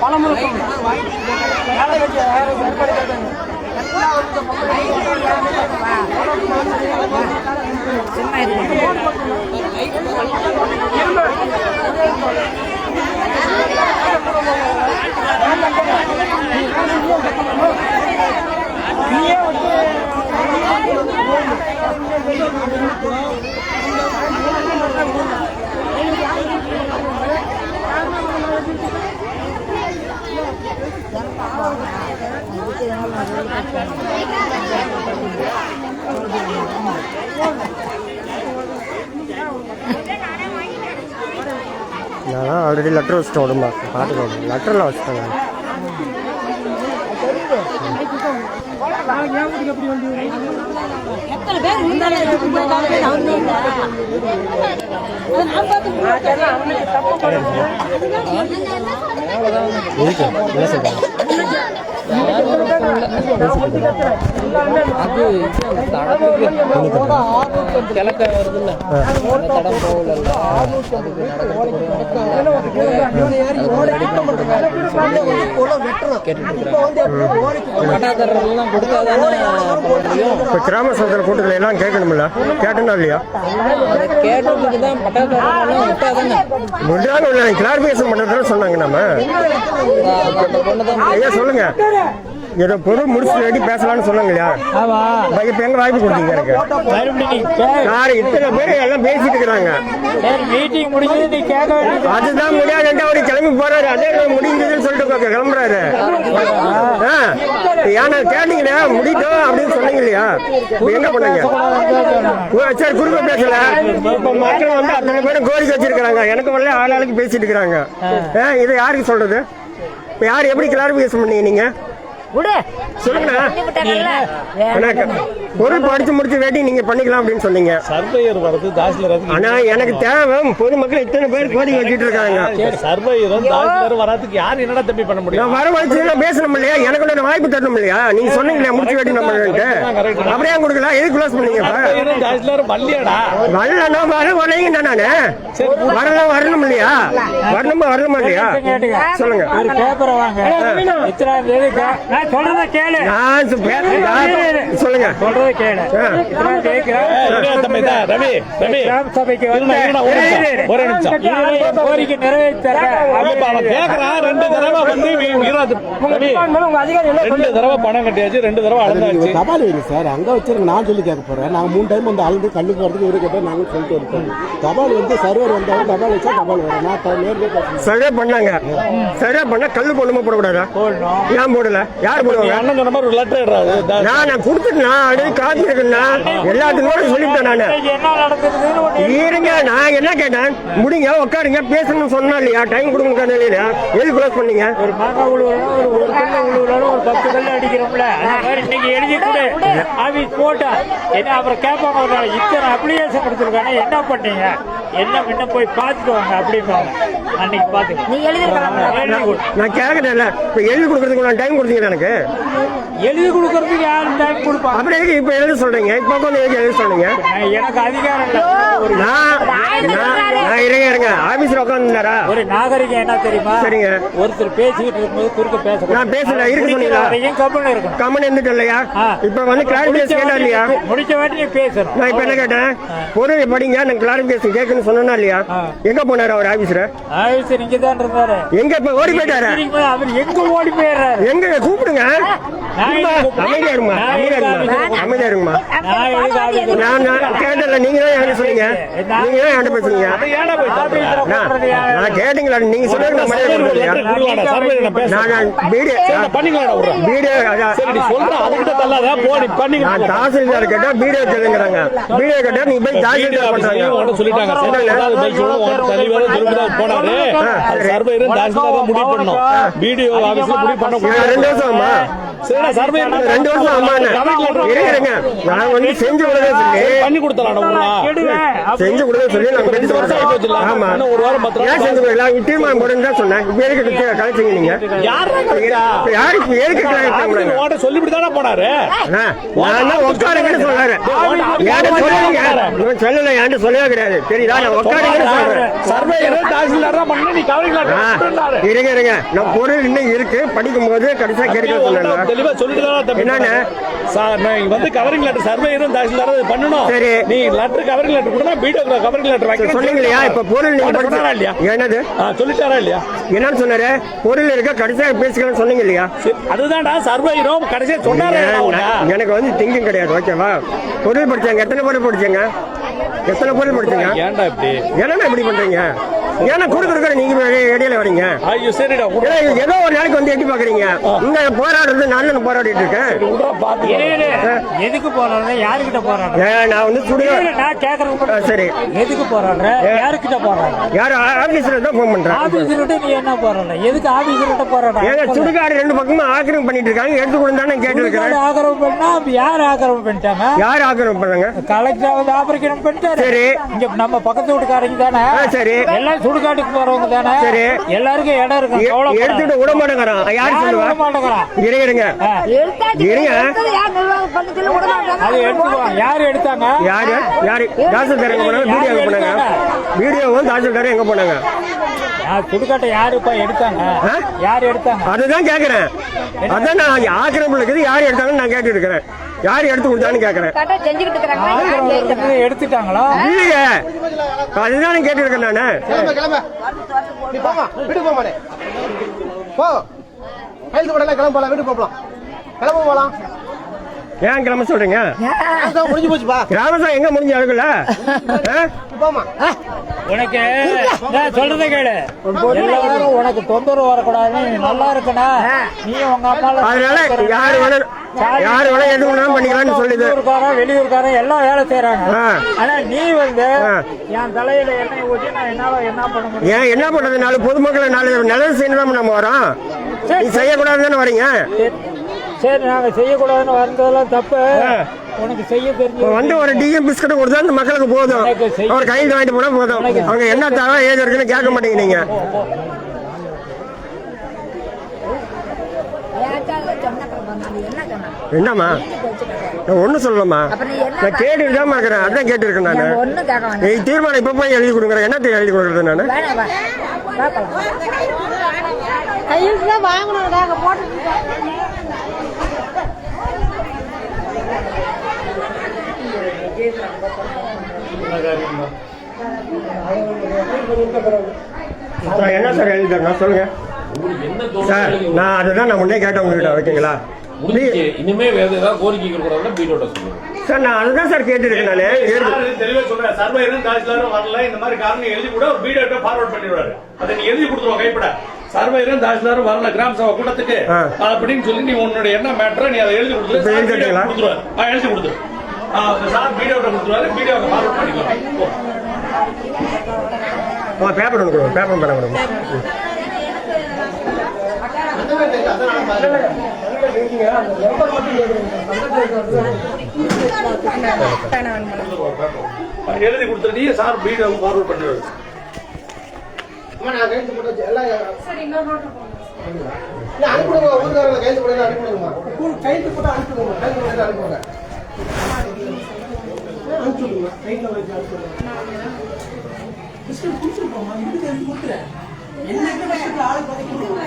பழமுறை நான் already letter வச்சுட்டேன் உடம்பா பார்த்துக்கோங்க லெட்டரில் இருக்கு என்ன சொல்கிறாங்க கிழக்க வருதுல்ல அந்த தடம் போகல அதுக்கு பட்டாதாரெல்லாம் கொடுத்தாதானே பண்ண முடியும் இப்போ கிராம சபையில் கூட்டத்தில் எல்லாம் கேட்கணும்ல கேட்டனா இல்லையா? கேட்டதுக்கு தான் விட்டாதானே கிளாரிஃபிகேஷன் பண்ணுறதுன்னு சொன்னாங்க நம்ம. ஐயா சொல்லுங்க. ஏதோ பொருள் முடிச்சு ரெடி பேசலாம்னு சொன்னாங்க இல்லையா இப்போ எங்க வாய்ப்பு கொடுத்தீங்க எனக்கு? யாரு? இத்தனை பேர் எல்லாம் பேசிட்டு இருக்கிறாங்க. மீட்டிங் முடிஞ்சது நீ கேட்க வேண்டியது. அதுதான் முடியாது. அவரு கிளம்பி போறாரு. அதே முடிஞ்சதுன்னு சொல்லிட்டு கிளம்புறாரு. ஏன்னா கேட்டீங்களே முடிட்டோம் அப்படின்னு சொன்னீங்க இல்லையா என்ன பண்ணீங்க? ஓ, சரி குறுக்க பேசல. இப்ப மக்கள் வந்து அத்தனை பேரும் கோரிக்கை வச்சிருக்காங்க எனக்கு வரல ஆளாளுக்கு பேசிட்டு இருக்கிறாங்க. இதை யாருக்கு சொல்றது? இப்ப யார் எப்படி கிளாரிபிகேஷன் பண்ணீங்க நீங்க? விடு. சொல்லுங்கண்ணா. விட்டாங்கல்ல. அண்ணா, பொருள் படிச்சு முடிச்சு வேட்டி நீங்க பண்ணிக்கலாம் அப்படின்னு சொன்னீங்க. சர்வேயர் வருது தாசில்தார் வருது ஆனா எனக்கு தேவை. பொதுமக்கள் இத்தனை பேர் கோரிக்கை வச்சுட்டு இருக்காங்க. சர்வேயரும் தாசில்தார் வராதுக்கு யார் என்னடா தம்பி பண்ண முடியும்? நான் வர வச்சு நான் பேசணும் இல்லையா? எனக்கு ஒரு வாய்ப்பு தரணும் இல்லையா? நீங்க சொன்னீங்களே முடிச்சு வேட்டி நம்ம அப்படியே கொடுக்கல எது க்ளோஸ் பண்ணீங்க தாசில்தாரும் வரலையாடா. வரலன்னா வர வரலைங்க நானு. வரலாம் வரணும் இல்லையா? வரணுமா வரணுமா இல்லையா? சொல்லுங்க. ஒரு பேப்பரை வாங்க. சொல்றத கேளு. சொல்லுங்க. சொல்றத கேளு. ரவி ரவி. கிராம சபைக்கு ஒரு நிமிஷம், கோரிக்கை நிறைவேற்ற கேக்குறான். ரெண்டு தடவை வந்து ரெண்டு தடவை பணம் கட்டியாச்சு ரெண்டு தடவை அளந்தாச்சு தபால் வைங்க சார். அங்க வச்சிருங்க நான் சொல்லி கேட்க போறேன். நாங்க மூணு டைம் வந்து அழுது கல்லு போறதுக்கு இவரு கேட்டா நாங்க சொல்லிட்டு இருக்கோம். தபால் வந்து சர்வர் வந்தாலும் தபால் வச்சா தபால் வரும். நான் பேசுறேன். சரியா பண்ணாங்க. சரியா பண்ணா கல்லு போடணுமா போடக்கூடாதா? ஏன் போடல? யார் போடுவாங்க? அண்ணன் சொன்ன மாதிரி ஒரு லெட்டர் எழுறாரு நான் நான் கொடுத்துட்டேன் காப்பி இருக்குண்ணா எல்லாத்துக்கும் கூட சொல்லிட்டேன் நானு. இருங்க நான் என்ன கேட்டேன்? முடிங்க உட்காருங்க பேசணும்னு சொன்னா இல்லையா? டைம் கொடுங்க இல்லையா? எது க்ளோஸ் பண்ணீங்க? ஒரு மாங்காய் உழுவுறோம் ஒரு ஒரு கல்லு உழுவுறோம் ஒரு பத்து கல்லு அடிக்கிறோம்ல. இன்னைக்கு எழுதி கொடு. ஆபீஸ் போட்டா. என்ன அப்புறம் கேட்பாங்க ஒரு இத்தனை அப்ளிகேஷன் கொடுத்துருக்காங்க என்ன பண்ணீங்க? என்ன போய் பார்த்துட்டு வாங்க அப்படிம்பாங்க. அன்னைக்கு பார்த்துங்க நீ. எழுதி நான் கேட்கறேன்ல. இப்ப எழுதி கொடுக்கறதுக்கு நான் டைம் கொடுத்தீங்க எனக்கு? எழுதி கொடுக்கறதுக்கு யாரும் டைம் அப்புறம் எதுக்கு இப்ப எழுத சொல்றீங்க? இப்ப உட்காந்து எதுக்கு எழுத சொல்றீங்க? நான் எனக்கு அதிகாரம் இல்லை. ஒரு நான் இருங்க இருங்க. ஆபீஸ்ல உட்காந்துருந்தாரா? ஒரு நாகரிகம் என்ன தெரியுமா? சரிங்க. ஒருத்தர் பேசிக்கிட்டு இருக்கும்போது குறுக்க பேச நான் பேசல, இருக்க சொன்னீங்களா? வரைக்கும் கம்மன் இருக்கணும். கம்மன் இருந்துட்டு இல்லையா. இப்ப வந்து கிளாரிபிகேஷன் கேட்டா இல்லையா முடிச்ச வாட்டி பேசணும். நான் இப்ப என்ன கேட்டேன்? பொருள் படிங்க நான் கிளாரிபிகேஷன் கேட்கணும்னு சொன்னா இல்லையா? எங்க போனாரு அவர் ஆபீஸ்ல? ஆயுசு நீங்க தான் இருந்தாரு. எங்க இப்ப ஓடி போயிட்டாரு? அவர் எங்க ஓடி போயிடுறாரு? எங்க கூப்பிடுங்க. அமைதியா இருமா அமைதியா இருமா நான் கேட்டல நீங்க தான் சொன்னீங்க. நீங்க தான் பேசுறீங்க? நான் யாரு? கேட்டீங்களா? நீங்க சொன்னது நான் மரியாதை கொடுக்கலையா? நான் வீடியோ வீடியோ நான் தாசில்தார் கேட்டா வீடியோ கேளுங்கிறாங்க. வீடியோ கேட்டா போய் தாசில்தார் பண்றாங்க. சொல்லிட்டாங்க. போனாரு. தான் முடிவு பண்ணோம் வீடியோ ஆபீஸ்ல முடிவு பண்ண ரெண்டு வருஷம் சர்வே ரெண்டு வருஷம் ஆமா இருங்க. நான் வந்து செஞ்சு விடுதே சொல்லி. பண்ணி கொடுத்தலாம் கெடுவேன். செஞ்சு கொடுக்க சொல்லி நான் ரெண்டு வருஷம்? ஆமா. ஒரு வாரம் பத்து நாள் ஏன் செஞ்சு தீர்மானம் போடுன்னு தான் சொன்னேன். இப்ப எதுக்கு கலைச்சீங்க நீங்க? யாருக்கு எதுக்கு ஓட்ட சொல்லிவிட்டு தானே போனாரு நான் உட்காருங்கன்னு சொன்னாரு சொல்லல என்கிட்ட சொல்லவே கிடையாது. தெரியுதா நான் உட்காருங்கன்னு சொல்றேன் சர்வே தாசில்தார் தான் பண்ண நீ இருங்க இருங்க. நான் பொருள் இன்னும் இருக்கு. படிக்கும் போது கடைசியா கேட்க சொன்னேன் தெளிவா சொல்லிட்டு என்னண்ணே? சார் நான் வந்து கவரிங் லெட்டர் சர்வே தாசில்தார் இது பண்ணணும்? சரி. நீ லெட்டர் கவரிங் லெட்டர் கூட வீடியோ கவரிங் லெட்டர் வைக்க சொன்னீங்க இல்லையா இப்ப பொருள் நீங்க சொன்னாரா இல்லையா? என்னது? சொல்லிட்டாரா இல்லையா? என்னன்னு சொன்னாரு? பொருள் இருக்க கடைசியா பேசிக்கலாம் சொன்னீங்க இல்லையா? அதுதான்டா சர்வேயரும் கடைசியா சொன்னாரே எனக்கு வந்து திங்கிங் கிடையாது ஓகேவா பொருள் படிச்சாங்க எத்தனை பொருள் படிச்சீங்க எத்தனை பொருள் படிச்சீங்க ஏன்டா இப்படி? என்னண்ணா இப்படி பண்றீங்க? ஏன்னா கொடுக்குற நீங்க இடையில- இடையில வரீங்க ஐயோ சரிடா ஏதோ ஒரு நாளைக்கு வந்து எட்டி பாக்குறீங்க இங்க போராடுறது நான் போராடிட்டு இருக்கேன். எதுக்கு போறாரு யாருக்கிட்ட ஏன் நான் வந்து சுடுவேன் நான் மட்டும் சரி. எதுக்கு போறாரு யாருக்கிட்ட போறாரு யார் ஆபீஸ்ல தான் ஃபோன் பண்றேன். ஆபீசர்கிட்ட நீ என்ன போறாரு எதுக்கு ஆபீசர்கிட்ட போறாடா ஏங்க சுடுகாடு ரெண்டு பக்கமும் ஆக்கிரமம் பண்ணிட்டு இருக்காங்க. எடுத்து கொடுத்தானே கேட்டு இருக்கிறேன். ஆக்கிரமம் பண்ணா யார் ஆக்கிரமம் பண்ணிட்டாங்க? யார் ஆக்கிரமம் பண்ணாங்க? கலெக்டர் வந்து ஆபரேஷன் பண்ணிட்டாரு. சரி. இங்க நம்ம பக்கத்து வீட்டுக்காரங்க தானே? சரி. எல்லாம் சுடுகாட்டுக்கு போறவங்க தானே? சரி. எல்லாருக்கும் இடம் இருக்கு. எடுத்துட்டு விட மாட்டேங்கிறான். யார் சொல்லுவா? விட மாட்டேங்கிறான் இருங்க இருங்க. இருங்க. யார் அது எடுத்துக்குவாங்க யாரு எடுத்தாங்க? யாரு? யாரு? தாசில்தார் எங்க போனாங்க? வீடியோ எங்க போனாங்க. வீடியோவும் தாசில்தார் எங்க போனாங்க? சுடுகாட்டை யாருப்பா எடுத்தாங்க? ஆ? யார் எடுத்தாங்க? அதுதான் கேக்குறேன். அதான் நான் ஆக்கிரமம் இருக்குது. யார் எடுத்தாங்கன்னு நான் கேட்டு இருக்கிறேன். யார் எடுத்து கொடுத்தான்னு கேக்குறேன். எடுத்துட்டாங்களா? இல்லையே அதுதான் நான் கேட்டு இருக்கேன் நானு. கிளம்ப கிளம்ப. நீ போமா வீட்டுக்கு போமா நீ. போ. கையெழுத்து போடலாம் கிளம்ப போலாம் வீட்டுக்கு போகலாம் கிளம்ப போலாம். ஏன் கிளம்ப சொல்றீங்க? முடிஞ்சு போச்சுப்பா கிராமசம் எங்க முடிஞ்ச அழகுல? போமா உனக்கு நான் சொல்றத கேளு. உனக்கு தொந்தரவு வரக்கூடாது நல்லா இருக்கனா நீ உங்க அம்மால அதனால யாரு யாரு வேணா எது வேணாலும் பண்ணிக்கலாம்னு சொல்லுது வெளியூர்காரன் வெளியூர்காரன் எல்லாம் வேலை செய்யறாங்க. ஆனா நீ வந்து ஆ. என் தலையில எண்ணெய் ஊற்றி நான் என்னால என்ன பண்ண முடியும்? ஏன் என்ன பண்றது? நாலு பொதுமக்களை நாலு நல்லது செய்யணும் நம்ம வரோம். நீ செய்யக்கூடாது தானே வரீங்க? சரி நாங்க செய்யக்கூடாதுன்னு வந்ததெல்லாம் தப்பு. ஆ. உனக்கு செய்ய தெரிஞ்சு இப்ப வந்து ஒரு டிஎம் பிஸ்கட் கொடுத்தா அந்த மக்களுக்கு போதும். அவர் கையில் வாங்கிட்டு போனா போதும். அவங்க என்ன தேவை ஏது இருக்குன்னு கேட்க மாட்டீங்க நீங்க என்ன சொன்னாங்க என்னம்மா? நான் ஒண்ணும் சொல்லலாமா அப்ப நீ என்ன நான் கேட்டுட்டு தான் இருக்கிறேன். அதான் கேட்டு இருக்கேன் நானு. நீ தீர்மானம் இப்ப போய் எழுதி கொடுக்குறேன் என்னத்தை எழுதி கொடுக்குறது நானு? தான் வாங்கணும். போட்டு என்ன சார் எழுதி தரணும்? சொல்லுங்க. சார் நான் அதுதான் நான் முன்னே கேட்டேன் உங்ககிட்ட ஓகேங்களா? முடிஞ்சு இனிமே வேற ஏதாவது கோரிக்கைகள் கூட பீட்டோட சொல்லுங்க. சார் நான் அதுதான் சார் கேட்டுருக்கேன் நானு. எழுதி- தெளிவா சொல்றேன். சர்வேயரும் தாசில்தாரும் வரல. இந்த மாதிரி காரணம் எழுதி கூட ஒரு ஃபார்வர்ட் பண்ணிடுவாரு. அதை நீ எழுதி கொடுத்துருவோம் கைப்பட. சர்வேயரும் தாசில்தாரும் வரல. கிராம சபை கூட்டத்துக்கு. அப்படின்னு சொல்லி நீ உன்னோட என்ன மேட்டர் நீ அதை எழுதி கொடுத்துரு. கொடுத்துருவாரு. ஆ, எழுதி கொடுத்துரு. சார் வீடியோட கொடுத்துருவாரு. வீடியோ ஃபார்வர்ட் பண்ணிக்கலாம் போ. ஆ பேப்பர் கொடுங்க. பேப்பர் கொடுங்க எழுதி கொடுத்துரு நீ சார் வீடியோ ஃபார்வர்ட் இல்ல, அனுப்பிவிடுங்க. ஊர்க்காரங்க கையெழுத்து போடுங்க, அனுப்பிவிடுங்கம்மா. ஊர் கையெழுத்து போட்டா அனுப்பிவிடுங்க. கையெழுத்து போட்டா அனுப்பிவிடுங்க. அனுப்பிவிடுங்க. கையில வச்சு அனுப்பிவிடுங்க.